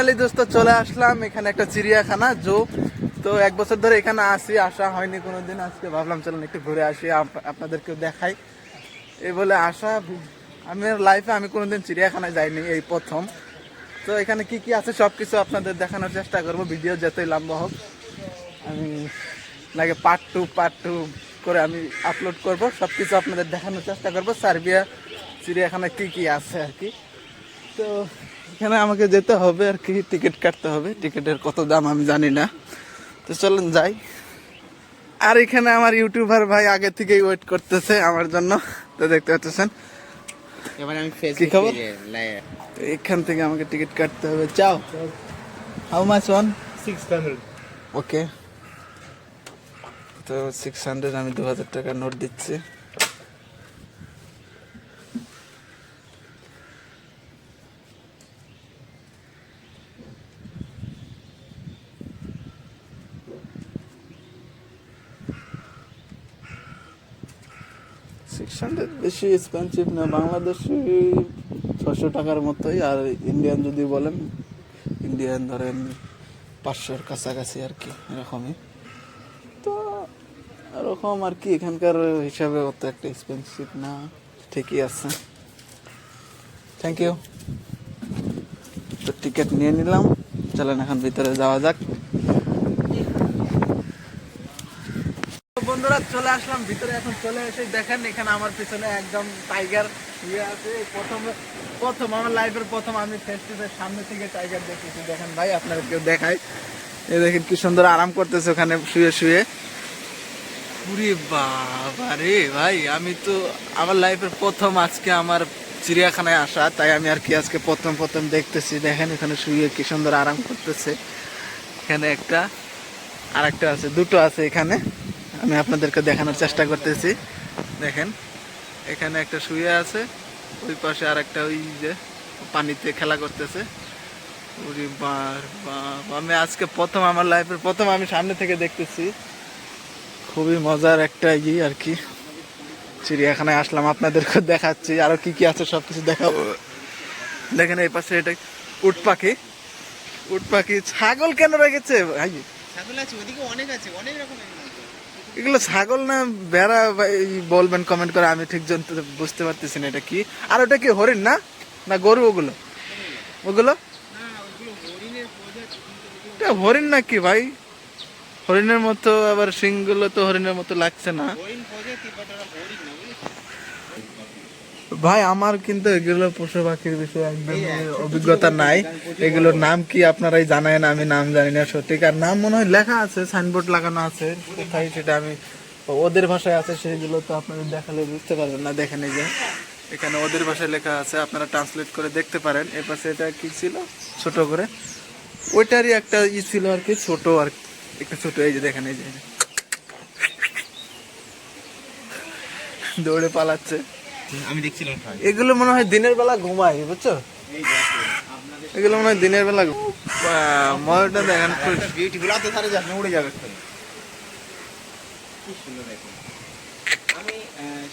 Finally দোস্ত, চলে আসলাম। এখানে একটা চিড়িয়াখানা, জো। তো এক বছর ধরে এখানে আসি আসা হয়নি কোনো দিন আজকে ভাবলাম, চলুন একটু ঘুরে আসি, আপ- আপনাদেরকেও দেখাই। এই বলে আসা, আমি লাইফে আমি কোনো দিন চিড়িয়াখানায় যাইনি, এই প্রথম। তো এখানে কি কি আছে সব কিছু আপনাদের দেখানোর চেষ্টা করব। ভিডিও যতই লম্বা হোক, আমি লাগে পার্ট টু পার্ট টু করে আমি আপলোড করব। সব কিছু আপনাদের দেখানোর চেষ্টা করব। সার্বিয়া চিড়িয়াখানায় কি কি আছে আর কি। তো এখানে আমাকে যেতে হবে আর কি টিকিট কাটতে হবে। টিকিটের কত দাম আমি জানি না। তো চলুন যাই। আর এখানে আমার ইউটিউবার ভাই আগে থেকেই ওয়েট করতেছে আমার জন্য। তো দেখতে পাচ্ছেন। এবার আমি ফেসবুক এখান থেকে আমাকে টিকিট কাটতে হবে। চাও? How much one six hundred okay তো সিক্স হান্ড্রেড আমি দু হাজার টাকা নোট দিচ্ছি সিক্স হান্ড্রেড বেশি এক্সপেন্সিভ না, বাংলাদেশি ছশো টাকার মতোই, আর ইন্ডিয়ান যদি বলেন ইন্ডিয়ান ধরেন পাঁচশোর কাছাকাছি আর কি, এরকমই। তো এরকম আর কি, এখানকার হিসাবে অত একটা এক্সপেন্সিভ না, ঠিকই আছে। থ্যাংক ইউ তো টিকিট নিয়ে নিলাম, চলেন এখন ভিতরে যাওয়া যাক তো বন্ধুরা চলে আসলাম, ভিতরে এখন চলে এসে দেখেন এখানে আমার পিছনে একদম টাইগার ইয়ে আছে। প্রথম প্রথম আমার লাইফের প্রথম আমি ফেস টু ফেস সামনে থেকে টাইগার দেখেছি। দেখেন ভাই আপনারা কেউ দেখায় এই দেখেন কি সুন্দর আরাম করতেছে ওখানে শুয়ে শুয়ে। পুরি বাবা রে ভাই, আমি তো আমার লাইফের প্রথম আজকে আমার চিড়িয়াখানায় আসা, তাই আমি আর কি আজকে প্রথম প্রথম দেখতেছি। দেখেন এখানে শুয়ে কি সুন্দর আরাম করতেছে। এখানে একটা আর একটা আছে, দুটো আছে এখানে। আমি আপনাদেরকে দেখানোর চেষ্টা করতেছি। দেখেন, এখানে একটা শুয়ে আছে, ওই পাশে আর একটা ওই যে পানিতে খেলা করতেছে। ওরে বার আমি আজকে প্রথম আমার লাইফের প্রথম আমি সামনে থেকে দেখতেছি। খুবই মজার একটা ই আর কি। চিড়িয়াখানায় আসলাম, আপনাদেরকে দেখাচ্ছি আরও কি কি আছে সব কিছু দেখাবো। দেখেন এই পাশে এটা উট পাখি। উট পাখি ছাগল কেন রেখেছে ভাই। ছাগল আছে, ওদিকে অনেক আছে, অনেক রকমের। এগুলো ছাগল না বেড়া বলবেন কমেন্ট করে, আমি ঠিক বুঝতে পারতেছি না এটা কি। আর ওটা কি হরিণ না? না গরু ওগুলো? ওগুলো? এটা হরিণ না কি ভাই? হরিণের মতো, আবার সিংগুলো তো হরিণের মতো লাগছে না হরিণ প্রজাতি বাট ওরা হরিণ না বুঝলি ভাই, আমার কিন্তু এগুলো পশু পাখির বিষয়ে একদম অভিজ্ঞতা নাই। এগুলোর নাম কি আপনারাই জানেন, আমি নাম জানি না সঠিক। আর নাম মনে হয় লেখা আছে, সাইনবোর্ড লাগানো আছে, কোথায় সেটা আমি ওদের ভাষায় আছে সেইগুলো তো আপনাদের দেখালে বুঝতে পারবেন না, দেখেন এই যে। এখানে ওদের ভাষায় লেখা আছে, আপনারা ট্রান্সলেট করে দেখতে পারেন। এর পাশে এটা কি ছিল? ছোট করে। ওইটারই একটা ই ছিল আর কি, ছোট আর একটু ছোট, এই যে দেখেন, এই যে। দৌড়ে পালাচ্ছে। আমি দেখছিলাম এগুলো মনে হয় দিনের বেলা ঘুমায় বুঝছ? এগুলো মনে হয় দিনের বেলা ময়ূরটা দেখেন বিউটিফুল আতে না উড়ে যাবে কি সুন্দর দেখুন। আমি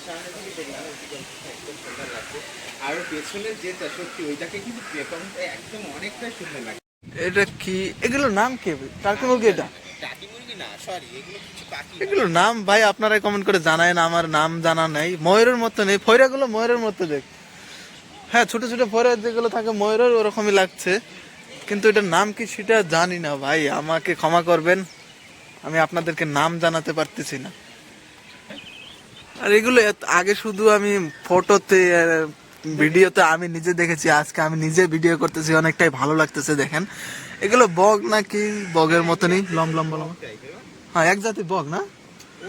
সামনে থেকে দেখলাম সুন্দর লাগছে। আর পেছনের যেটা সত্যি ওইটাকে কিন্তু একদম অনেকটাই সুন্দর লাগে এটা কি এগুলোর নাম কি? এটা টাকি মুরগি না সরি এগুলোর নাম ভাই আপনারা কমেন্ট করে জানায়েন আমার নাম জানা নেই। ময়ূরের মতো নেই ফয়রাগুলো ময়ূরের মতো দেখ। হ্যাঁ ছোট ছোট ফয়রা যেগুলো থাকে, ময়ূরের ওরকমই লাগছে। কিন্তু এটার নাম কি সেটা জানি না ভাই, আমাকে ক্ষমা করবেন। আমি আপনাদেরকে নাম জানাতে পারতেছি না। আর এগুলো আগে শুধু আমি ফটোতে ভিডিওতে আমি নিজে দেখেছি, আজকে আমি নিজে ভিডিও করতেছি, অনেকটাই ভালো লাগতেছে দেখেন। এগুলো বগ নাকি বগের মতনই লম লম্বা লম্বা। হ্যাঁ এক জাতি বগ না?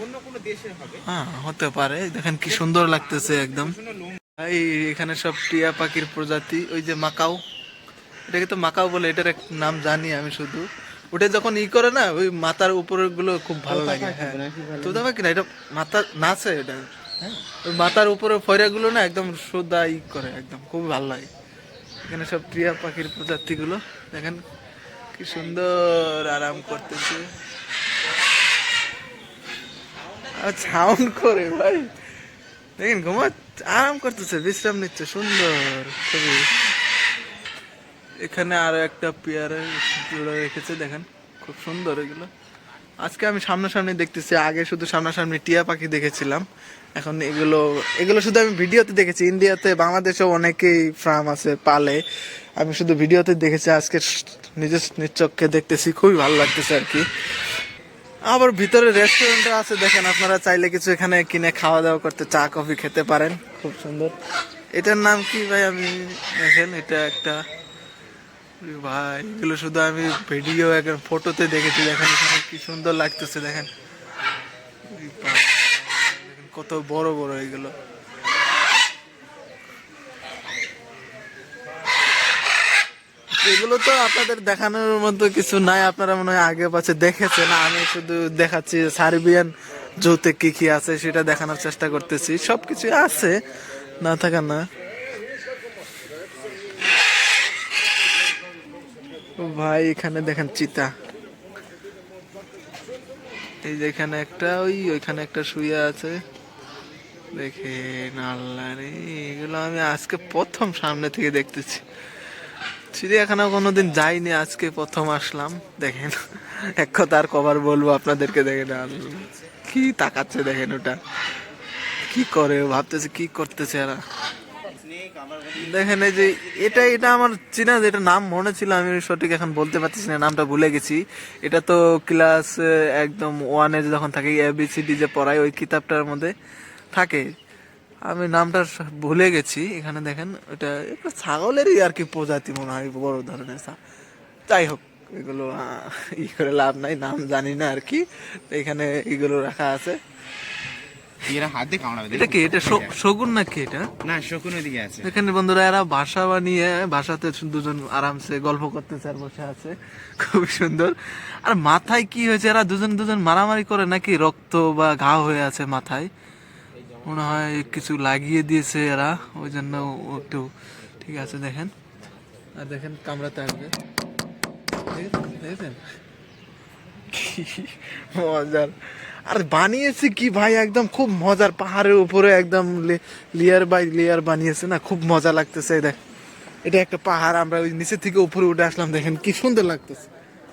অন্য কোনো দেশের হবে। হ্যাঁ হতে পারে। দেখেন কি সুন্দর লাগতেছে একদম। এই এখানে সব টিয়া পাখির প্রজাতি ওই যে মাকাও এটাকে তো মাকাও বলে এটার এক নাম জানি আমি শুধু। ওটা যখন ই করে না ওই মাথার উপরেরগুলো খুব ভালো লাগে হ্যাঁ। তো দেখো কি না এটা মাথা নাচে এটা হ্যাঁ। ওই মাথার উপরে ফয়রা গুলো না একদম সোদা ই করে একদম খুব ভালো লাগে। এখানে সব টিয়া পাখির প্রজাতি গুলো দেখেন কি সুন্দর আরাম করতেছে। সাউন্ড করে ভাই। দেখেন ঘুমা আরাম করতেছে, বিশ্রাম নিচ্ছে, সুন্দর, খুবই। এখানে আরও একটা পেয়ারে জোড়া রেখেছে, দেখেন, খুব সুন্দর এগুলো। আজকে আমি সামনাসামনি দেখতেছি, আগে শুধু সামনাসামনি টিয়া পাখি দেখেছিলাম। এখন এগুলো এগুলো শুধু আমি ভিডিওতে দেখেছি, ইন্ডিয়াতে, বাংলাদেশেও অনেকেই ফার্ম আছে, পালে। আমি শুধু ভিডিওতে দেখেছি, আজকে নিজের নিজ চোখে দেখতেছি, খুবই ভালো লাগতেছে আর কি। আবার ভিতরে রেস্টুরেন্ট আছে দেখেন আপনারা চাইলে কিছু এখানে কিনে খাওয়া দাওয়া করতে চা কফি খেতে পারেন। খুব সুন্দর। এটার নাম কি ভাই? আমি দেখেন এটা একটা ভাই এগুলো শুধু আমি ভিডিও এখন ফটোতে দেখেছি দেখেন এখানে কি সুন্দর লাগতেছে দেখেন। দেখেন কত বড় বড় এগুলো। এগুলো তো আপনাদের দেখানোর মতো কিছু নাই। আপনারা মনে হয় আগে পাশে দেখেছেন। আমি শুধু দেখাচ্ছি সার্বিয়ান জোতে কি কি আছে, সেটা দেখানোর চেষ্টা করতেছি। সবকিছু আছে। না থাকা না। ভাই, এখানে দেখেন চিতা। এই যে এখানে একটা, ওই ওইখানে একটা শুয়ে আছে। দেখেন আল্লাহ রে, এগুলো আমি আজকে প্রথম সামনে থেকে দেখতেছি। চিড়িয়াখানা কোনোদিন যাইনি, আজকে প্রথম আসলাম। দেখেন, এক কথা আর কবার বলব, আপনাদেরকে দেখেন কি তাকাচ্ছে দেখেন ওটা। কি করে ভাবতেছে কি করতেছে এরা। দেখেন, এই যে এটা এটা আমার চিনা এটা নাম মনে ছিল, আমি সঠিক এখন বলতে পারতেছি না, নামটা ভুলে গেছি। এটা তো ক্লাস একদম ওয়ানে যখন থাকে এবিসিডি যে পড়ায়, ওই কিতাবটার মধ্যে থাকে। আমি নামটা ভুলে গেছি এখানে দেখেন এটা একটা ছাগলেরই আর কি প্রজাতি মনে হয় বড় ধরনের যাই হোক এগুলো ই করে লাভ নাই নাম জানি না আর কি এখানে এগুলো রাখা আছে। এটা কি এটা শগুন নাকি এটা? না শকুন ওইদিকে আছে। এখানে বন্ধুরা এরা ভাষা বানিয়ে ভাষাতে দুজন আরামসে গল্প করতেছে আর বসে আছে। খুব সুন্দর। আর মাথায় কি হয়েছে এরা দুজন দুজন মারামারি করে নাকি রক্ত বা ঘা হয়ে আছে মাথায়? মনে হয় কিছু লাগিয়ে দিয়েছে এরা, ওই জন্য একটু ঠিক আছে দেখেন। আর দেখেন কামড়াতে আসবে। দেখেছেন? মজার। আর বানিয়েছে কি ভাই, একদম খুব মজার পাহাড়ের উপরে একদম লেয়ার বাই লেয়ার বানিয়েছে না, খুব মজা লাগতেছে দেখ। এটা একটা পাহাড়, আমরা ওই নিচে থেকে উপরে উঠে আসলাম, দেখেন কি সুন্দর লাগতেছে।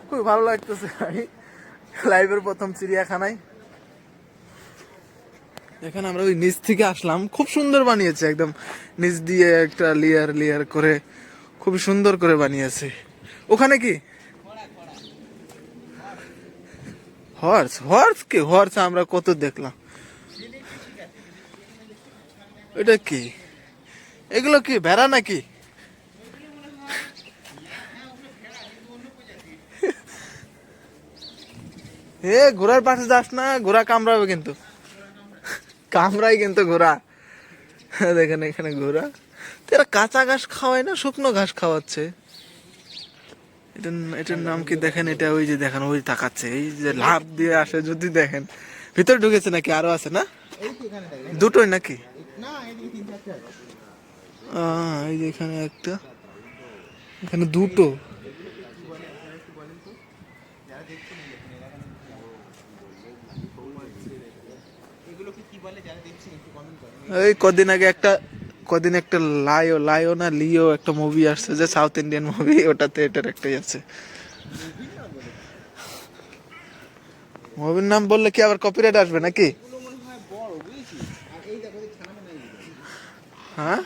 খুব ভালো লাগতেছে ভাই। লাইভের প্রথম চিড়িয়াখানায়। দেখেন আমরা ওই নিচ থেকে আসলাম। খুব সুন্দর বানিয়েছে একদম। নিচ দিয়ে একটা লেয়ার লেয়ার করে খুবই সুন্দর করে বানিয়েছে। ওখানে কি? হর্স হর্স কি? হর্স আমরা কত দেখলাম। এটা কি? এগুলো কি, ভেড়া নাকি? এ, ঘোড়ার পাশে যাস না, ঘোড়া কামড়াবে কিন্তু। কামড়াই কিন্তু ঘোড়া। দেখেন এখানে ঘোড়া। এরা কাঁচা ঘাস খাওয়ায় না, শুকনো ঘাস খাওয়াচ্ছে। এটার এটার নাম কি দেখেন? এটা ওই যে দেখেন, ওই তাকাচ্ছে। এই যে লাভ দিয়ে আসে, যদি দেখেন। ভিতরে ঢুকেছে নাকি? আরও আছে না? দুটোই নাকি? এই যে এখানে একটা। এখানে দুটো। এই কদিন আগে একটা কদিন একটা লায়ো লায়ো না লিও একটা মুভি আসছে যে সাউথ ইন্ডিয়ান মুভি ওটাতে এটার একটাই আছে। মুভির নাম বললে কি আবার কপিরাইট আসবে নাকি? হয়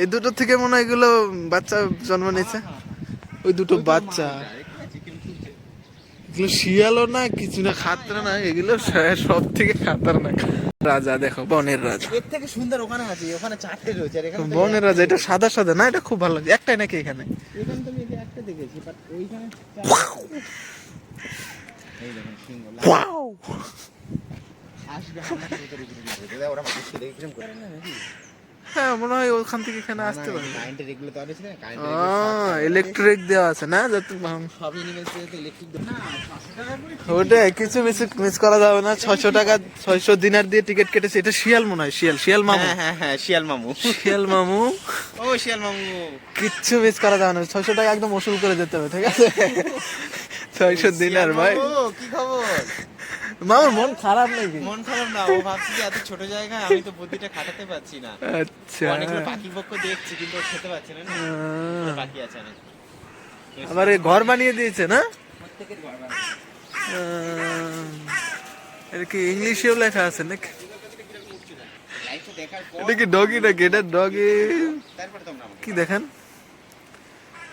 এই হ্যাঁ? দুটো থেকে মনে হয় এগুলো বাচ্চা জন্ম নিয়েছে। ওই দুটো বাচ্চা। এগুলো শিয়ালও না কিছু না খাতরা না এগুলো সব থেকে খাতারনাক রাজা দেখো বনের রাজা। এর থেকে সুন্দর ওখানে আছে ওখানে চারটে রয়েছে আর এখানে বনের রাজা এটা সাদা সাদা না এটা খুব ভালো লাগে। একটাই নাকি এখানে? এখানে তো আমি একটা দেখেছি বাট ওইখানে এই দেখুন সিংহ ওয়াও! আসবে করে করে করে ওরা মানুষকে দেখে কিরম করে না নাকি? হ্যাঁ মনে হয় ওখান থেকে এখানে আসতে পারে কারেন্টের রেগুলো তো আছে না ইলেকট্রিক দেওয়া আছে না যাতে সব ইউনিভার্সিটিতে ইলেকট্রিক না 500 ওটাই কিছু মিস মিস করা যাবে না ছয়শো টাকা ছয়শো দিনার দিয়ে টিকিট কেটেছে এটা শিয়াল মনে হয় শিয়াল শিয়াল মামু। হ্যাঁ হ্যাঁ হ্যাঁ শিয়াল মামু। শিয়াল মামু। ও শিয়াল মামু। কিচ্ছু মিস করা যাবে না ছয়শো টাকা একদম ওসুল করে যেতে হবে ঠিক আছে? ছয়শো দিনার ভাই। কি খবর? মামার মন খারাপ নাকি? মন খারাপ না ও ভাবছি যে এত ছোট জায়গায় আমি তো বুদ্ধিটা খাটাতে পারছি না। আচ্ছা। অনেকগুলো পাখি পক্ষ দেখছি কিন্তু খেতে পারছি না পাখি আছে অনেক আবার ঘর বানিয়ে দিয়েছে না? এটা কি ইংলিশেও লেখা আছে নাকি? এটা কি ডগি নাকি? এটা ডগি কি দেখেন?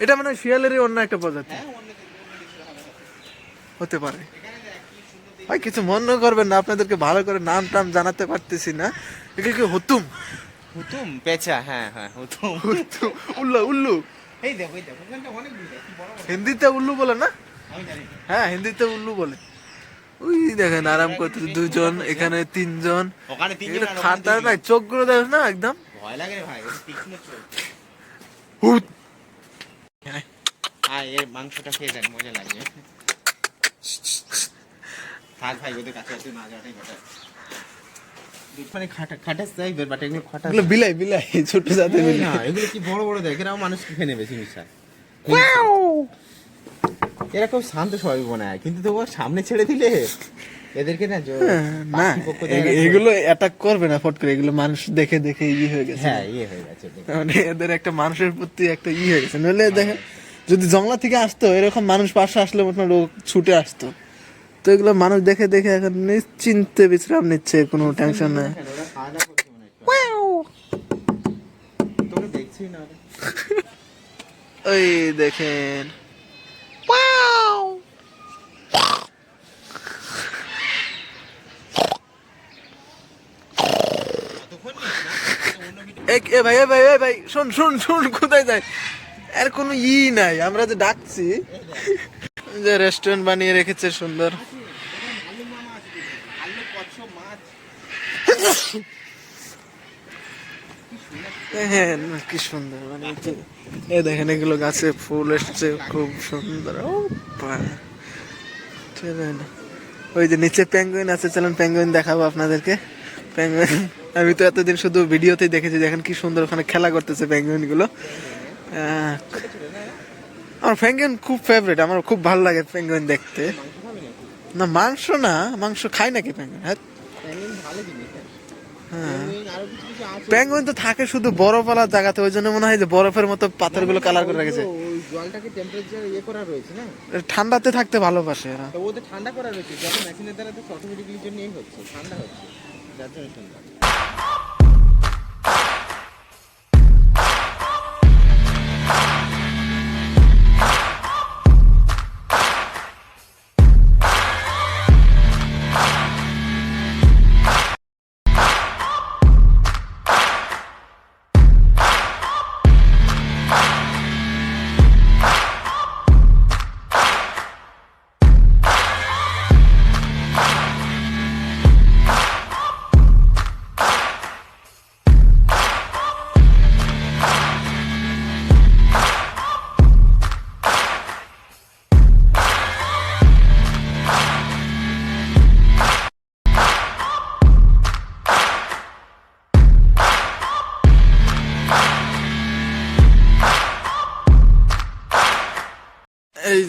এটা মানে শিয়ালেরই অন্য একটা প্রজাতি। হ্যাঁ। হতে পারে এখানে দেখ কি সুন্দর ভাই কিছু মনে করবেন না আপনাদেরকে ভালো করে নাম টাম জানাতে পারতেছি না। এগুলো কি হতুম? হুতুম পেঁচা হ্যাঁ হ্যাঁ হুতুম। হুতুম, উল্লু উল্লু। এই দেখো এই দেখো অনেক হিন্দিতে উল্লু বলে না? হ্যাঁ হিন্দিতে উল্লু বলে। ওই দেখেন আরাম করতেছে দুজন এখানে তিনজন। ওখানে তিনজন নাই চোখগুলো দেখো না একদম? ভয় লাগে ভাই ওটা তীক্ষ্ণ চোখ। হুত। আয় এর মাংসটা খেয়ে দেখ মজা লাগবে। থাক ভাই ওদের কাছে কাছে না যাওয়াটাই বেটার মানে খাটা খাটাস যাই বাট এগুলো খাটাস এগুলো বিলাই বিলাই ছোট জাতের বিলাই। না এগুলো কি বড় বড় দেখ এরাও মানুষ খেয়ে নেবে চিনিসা এরা খুব শান্ত স্বভাবে বানায় কিন্তু তবু সামনে ছেড়ে দিলে এদেরকে না হ্যাঁ, না দেখে- এগুলো অ্যাটাক করবে না ফট করে এগুলো মানুষ দেখে দেখে ইয়ে হয়ে গেছে। হ্যাঁ ইয়ে হয়ে গেছে মানে এদের একটা মানুষের প্রতি একটা ইয়ে হয়ে গেছে। নইলে দেখেন যদি জংলা থেকে আসতো এরকম মানুষ পাশে আসলে মোটামুটি ছুটে আসতো। তো এগুলো মানুষ দেখে দেখে এখন নিশ্চিন্তে বিশ্রাম নিচ্ছে কোনো টেনশন নেই। ওই দেখেন। এ ভাই এ ভাই এ ভাই শোন শোন শোন কোথায় যায়? এর কোনো ই নাই আমরা যে ডাকছি। যে রেস্টুরেন্ট বানিয়ে রেখেছে সুন্দর। দেখেন কি সুন্দর মানে যে- দেখেন এগুলো গাছে ফুল এসছে খুব সুন্দর। ওই যে নিচে প্যাঙ্গুইন আছে চলেন প্যাঙ্গুইন দেখাবো আপনাদেরকে। প্যাঙ্গুইন আমি তো এতদিন শুধু ভিডিওতেই দেখেছি দেখেন কি সুন্দর ওখানে খেলা করতেছে প্যাঙ্গুইনগুলো। আহ, আমার প্যাঙ্গুইন খুব ফেভারিট আমার খুব ভালো লাগে প্যাঙ্গুইন দেখতে? না মাংস না মাংস খাই নাকি প্যাঙ্গুইন হ্যাঁ। জিনিস, হ্যাঁ। তো থাকে শুধু বরফওয়ালা জায়গাতে ওই জন্য মনে হয় যে বরফের মতো পাথরগুলো কালার করে রেখেছে। জলটাকে টেম্পারেচার ইয়ে করা রয়েছে না? ঠান্ডাতে থাকতে ভালোবাসে এরা। তো ওদের ঠান্ডা করা রয়েছে যখন মেশিনের দ্বারা তো অটোমেটিকলি জন্য হচ্ছে ঠান্ডা হচ্ছে যার জন্য সুন্দর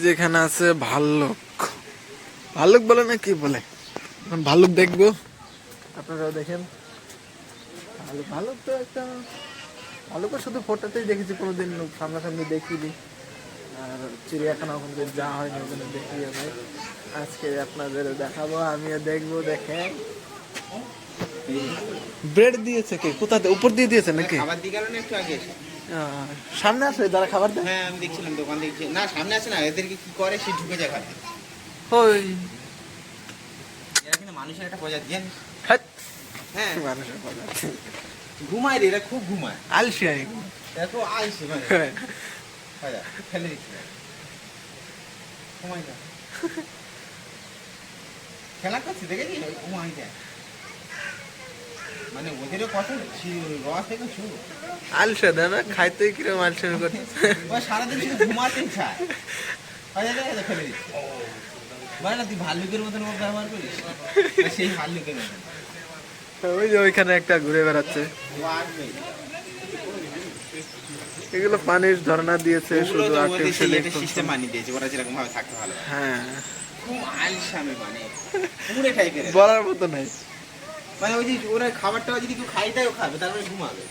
যেখানে আছে ভাল্লুক। ভাল্লুক বলে না কি বলে? ভাল্লুক দেখব। আপনারাও দেখেন। ভাল্লুক ভাল্লুক তো একটা ভাল্লুকও শুধু ফটোতেই দেখেছি কোনোদিন সামনাসামনি দেখিনি। আর চিড়িয়াখানা ওখানে যে যা হয়নি ওখানে দেখি ভাই আজকে আপনাদের দেখাবো আমিও দেখব দেখে ব্রেড দিয়েছে কে? কোথাতে উপর দিয়ে দিয়েছে নাকি? খাবার দিকে একটু আগে সামনে আসে যারা খাবার দেয়? হ্যাঁ আমি দেখছিলাম দোকান দেখছি। না সামনে আছে না এদেরকে কি করে? সে ঢুকে যায় খাতে ওই এরা কিন্তু মানুষের একটা প্রজাতি জানিস? হ্যাঁ। মানুষের কথা ঘুমায় রে এরা খুব ঘুমায়। আলসিয়াই এরা খুব আলসে মানে ফেলে দিচ্ছি ঘুমাই যা খেলা করছে দেখেছি ঘুমাই যায় মানে ওদেরও কত আলসা না? খাইতে কিরম সারাদিন শুধু ঘুমাতেই চায়। যা, দেখে যা, ফেলে দিচ্ছি। বলে না তুই ভাল্লুকের মতন ওর ব্যবহার করিস? সেই ভাল্লুকের মতন। ওই যে ওইখানে একটা ঘুরে বেড়াচ্ছে। এগুলো পানির ঝর্ণা দিয়েছে শুধু সিস্টেম বানিয়ে দিয়েছে ওরা যেরকম ভাবে থাকতে ভালো। হ্যাঁ। খুব আলসামে মানে পুরে টাইপের বলার মতো নাই। মানে ওই যে ওরা খাবারটা যদি কেউ খাই দেয় খাবে তারপরে ঘুমাবে।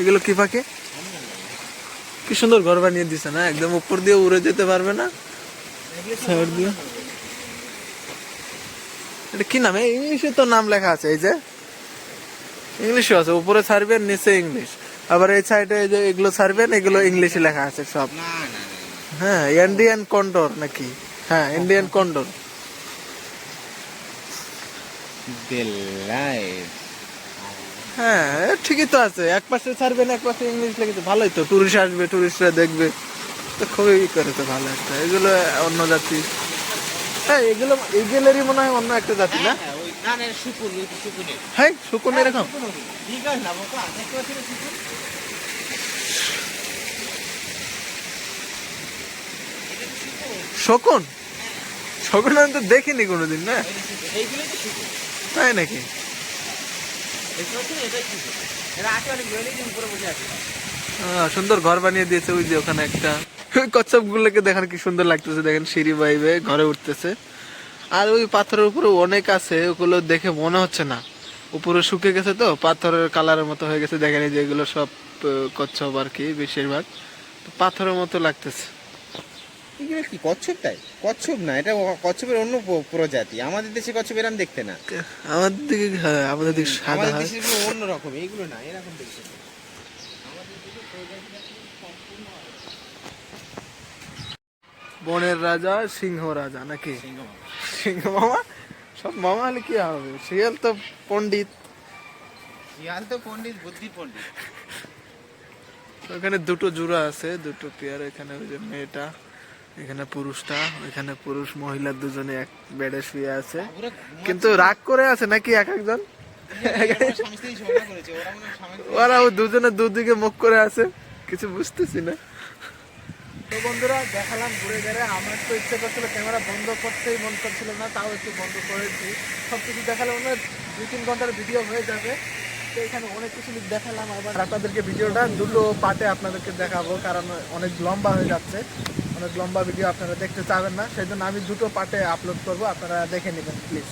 এগুলো কি পাখি কি সুন্দর ঘর বানিয়ে দিছে না? একদম উপর দিয়ে উড়ে যেতে পারবে না? সাইড দিয়ে? এটা কি নাম? এই ইংলিশে তো নাম লেখা আছে এই যে। ইংলিশে আছে উপরে সার্ভেন নিচে ইংলিশ। আবার এই সাইডে এই যে এগুলো সার্ভেন এগুলো ইংলিশে লেখা আছে সব। হ্যাঁ ইন্ডিয়ান কন্ডোর নাকি? হ্যাঁ ইন্ডিয়ান কন্ডোর হ্যাঁ ঠিকই তো আছে। এক পাশে সার্ভেন এক পাশে ইংলিশ লেগেছে ভালোই তো টুরিস্ট আসবে টুরিস্টরা দেখবে। তো খুবই করে তো ভালো একটা। এগুলো অন্য জাতি। হ্যাঁ এগুলো এগুলোরই মনে হয় অন্য একটা জাতি না? হ্যাঁ শুকুন হ্যাঁ শুকুন এরকম। শুকুন শকুন শকুন আমি তো দেখিনি কোনোদিন না? তাই নাকি? সুন্দর ঘর বানিয়ে দিয়েছে ওই যে ওখানে একটা। কচ্ছপ গুলোকে দেখেন কি সুন্দর লাগতেছে দেখেন সিঁড়ি বাইবে ঘরে উঠতেছে। আর ওই পাথরের উপরে অনেক আছে ওগুলো দেখে মনে হচ্ছে না। উপরে শুকে গেছে তো পাথরের কালারের মতো হয়ে গেছে দেখেন এই যে এগুলো সব কচ্ছপ আর কি বেশিরভাগ। পাথরের মতো লাগতেছে। এগুলো কি কচ্ছপ তাই কচ্ছপ না এটা কচ্ছপের অন্য প্রজাতি। আমাদের দেশে কচ্ছপ এরকম দেখতে না। আমাদের দিকে হ্যাঁ আমাদের দিকে সাদা। আমাদের দেশের অন্য রকম এইগুলো না এরকম দেখতে। বনের রাজা সিংহ রাজা নাকি? সিংহ মামা। সব মামা হলে কি হবে? শিয়াল তো পণ্ডিত। শিয়াল তো পণ্ডিত বুদ্ধি পণ্ডিত। ওখানে দুটো জোড়া আছে দুটো পেয়ার এখানে ওই যে মেয়েটা। এখানে পুরুষটা এখানে পুরুষ মহিলা দুজনে এক বেডে শুয়ে আছে। কিন্তু রাগ করে আছে নাকি এক একজন? ঝগড়া করেছে ওরা মনে হয় দুজনে দুদিকে মুখ করে আছে কিছু বুঝতেছি না। তো বন্ধুরা দেখালাম ঘুরে ঘুরে। আমার তো ইচ্ছে করছিল ক্যামেরা বন্ধ করতেই মন করছিল না তাও একটু বন্ধ করেছি। সব কিছু দেখালে মনে দুই তিন ঘণ্টার ভিডিও হয়ে যাবে। তো এখানে অনেক কিছু দেখালাম আবার। আপনাদেরকে ভিডিওটা দুটো পার্টে আপনাদেরকে দেখাবো কারণ অনেক লম্বা হয়ে যাচ্ছে। অনেক লম্বা ভিডিও আপনারা দেখতে চাবেন না। সেই জন্য আমি দুটো পার্টে আপলোড করব। আপনারা দেখে নেবেন প্লিজ